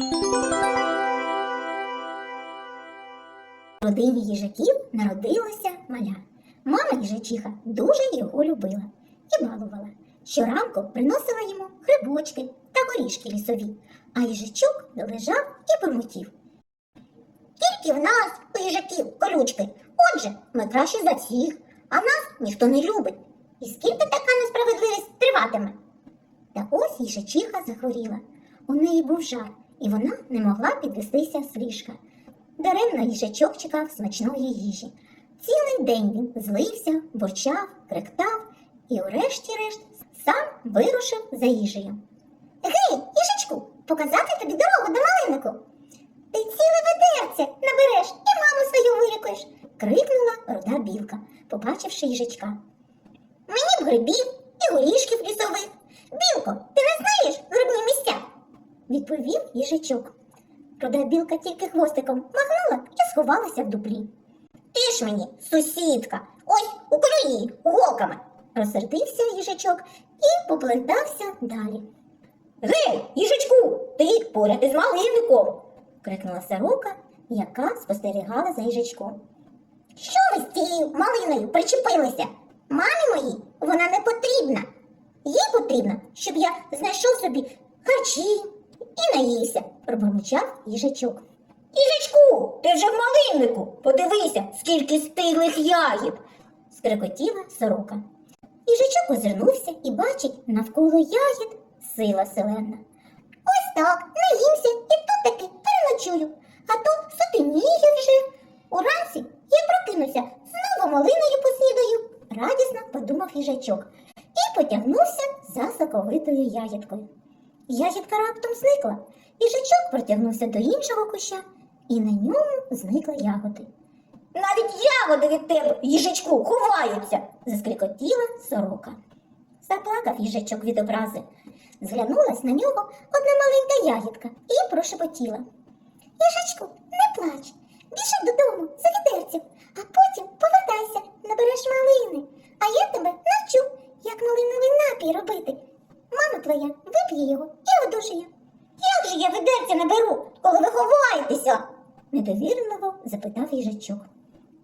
В родині їжаків народилося маля. Мама їжачиха дуже його любила і балувала. Щоранку приносила йому грибочки та горішки лісові, а їжачок лежав і бурмотів. Тільки в нас, у їжаків, колючки. Отже, ми краще за всіх, а нас ніхто не любить. І скільки така несправедливість триватиме? Та ось їжачиха захворіла. У неї був жар, і вона не могла підвестися з ліжка. Даремно їжачок чекав смачної їжі. Цілий день він злився, бурчав, кректав і, урешті-решт, сам вирушив за їжею. Гей, їжачку, показати тобі дорогу до малинику. Ти ціле ведерце набереш і маму свою вилікуєш, крикнула руда білка, побачивши їжачка. Мені б грибів і горішків лісових. Білко, ти не знаєш грибні місця? Відповів їжачок. Руда білка тільки хвостиком махнула і сховалася в дуплі. Ти ж мені, сусідка, ось у колії голками. Розсердився їжачок і поплентався далі. Гей, їжачку, ти поряд із малинником. крикнула сорока, яка спостерігала за їжачком. Що ви з цією малиною причепилися? Мамі моїй вона не потрібна. Їй потрібно, щоб я знайшов собі харчі і наївся, пробурмочав їжачок. Їжачку, ти вже в малиннику. Подивися, скільки стиглих ягід. скрикотіла сорока. Їжачок озирнувся і бачить навколо ягід сила селена. Ось так, наїмся і тут таки переночую, а тут сутеніє вже. Уранці я прокинуся, знову малиною поснідаю, радісно подумав їжачок і потягнувся за соковитою ягідкою. Ягідка раптом зникла. Їжачок протягнувся до іншого куща, і на ньому зникли ягоди. Навіть ягоди від тебе, їжачку, ховаються, заскрикотіла сорока. Заплакав їжачок від образи. Зглянулась на нього одна маленька ягідка і прошепотіла. Їжачку, не плач, біжи додому за відерцем, а потім повертайся, набереш малини, а я тебе навчу, як малиновий напій робити. Мама твоя вип'є його і одужає. Як же я відерця наберу, коли ви ховаєтеся? недовірливо запитав їжачок.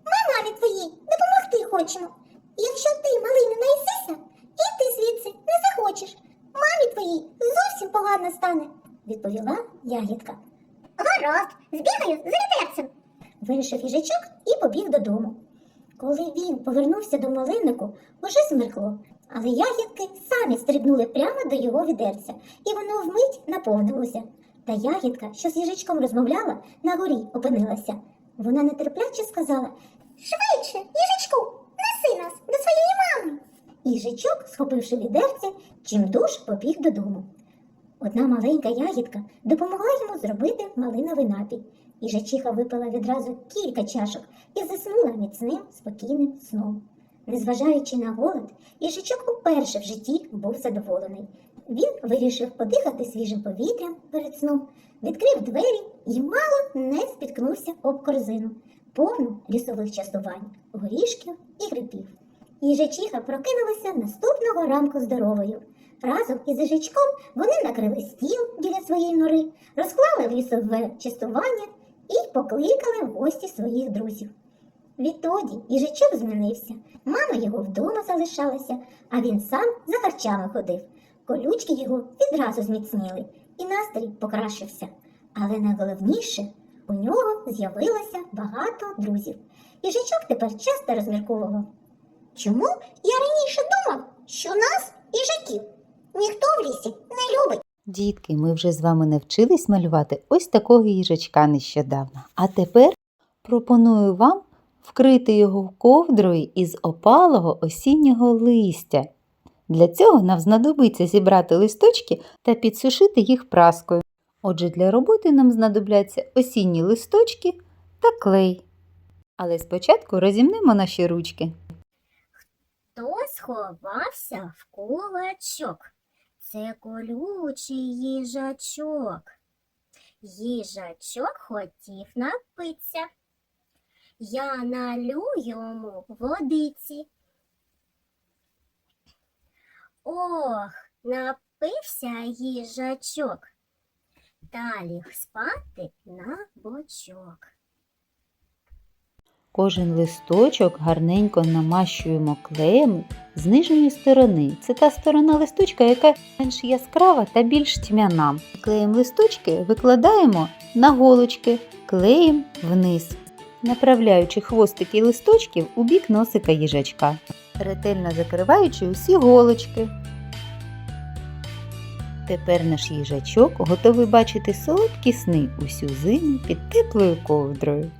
Ми мамі твоїй допомогти хочемо. Якщо ти малини наїсися, і ти звідси не захочеш. Мамі твоїй зовсім погано стане, відповіла ягідка. Гаразд, збігаю за вітерцем. Вирішив їжачок і побіг додому. Коли він повернувся до малиннику, уже змеркло, але ягідки самі стрибнули прямо до його відерця, і воно вмить наповнилося. Та ягідка, що з їжачком розмовляла, на горі опинилася. Вона нетерпляче сказала Швидше, їжачку, неси нас до своєї мами. Їжачок, схопивши відерце, чимдуж побіг додому. Одна маленька ягідка допомогла йому зробити малиновий напій. Їжачиха випила відразу кілька чашок і заснула міцним, спокійним сном. Незважаючи на голод, їжачок уперше в житті був задоволений. Він вирішив подихати свіжим повітрям перед сном, відкрив двері і мало не спіткнувся об корзину, повну лісових частувань, горішків і грибів. Їжачиха прокинулася наступного ранку здоровою. Разом із їжачком вони накрили стіл біля своєї нори, розклали лісове частування і покликали в гості своїх друзів. Відтоді їжачок змінився. Мама його вдома залишалася, а він сам за харчами ходив. Колючки його відразу зміцніли, і настрій покращився. Але найголовніше у нього з'явилося багато друзів. Їжачок тепер часто розмірковував. Чому я раніше думав, що нас, їжаків, ніхто в лісі не любить? Дітки, ми вже з вами навчились малювати ось такого їжачка нещодавно. А тепер пропоную вам вкрити його ковдрою із опалого осіннього листя. Для цього нам знадобиться зібрати листочки та підсушити їх праскою. Отже, для роботи нам знадобляться осінні листочки та клей. Але спочатку розімнемо наші ручки. Хто сховався в кулачок? Це колючий їжачок. Їжачок хотів напитися. Я налю йому водиці. Ох, напився їжачок. та ліг спати на бочок. Кожен листочок гарненько намащуємо клеєм з нижньої сторони. Це та сторона листочка, яка менш яскрава та більш тьмяна. Клеєм листочки викладаємо на голочки, клеєм вниз, направляючи хвостики листочків у бік носика їжачка, ретельно закриваючи усі голочки. Тепер наш їжачок готовий бачити солодкі сни усю зиму під теплою ковдрою.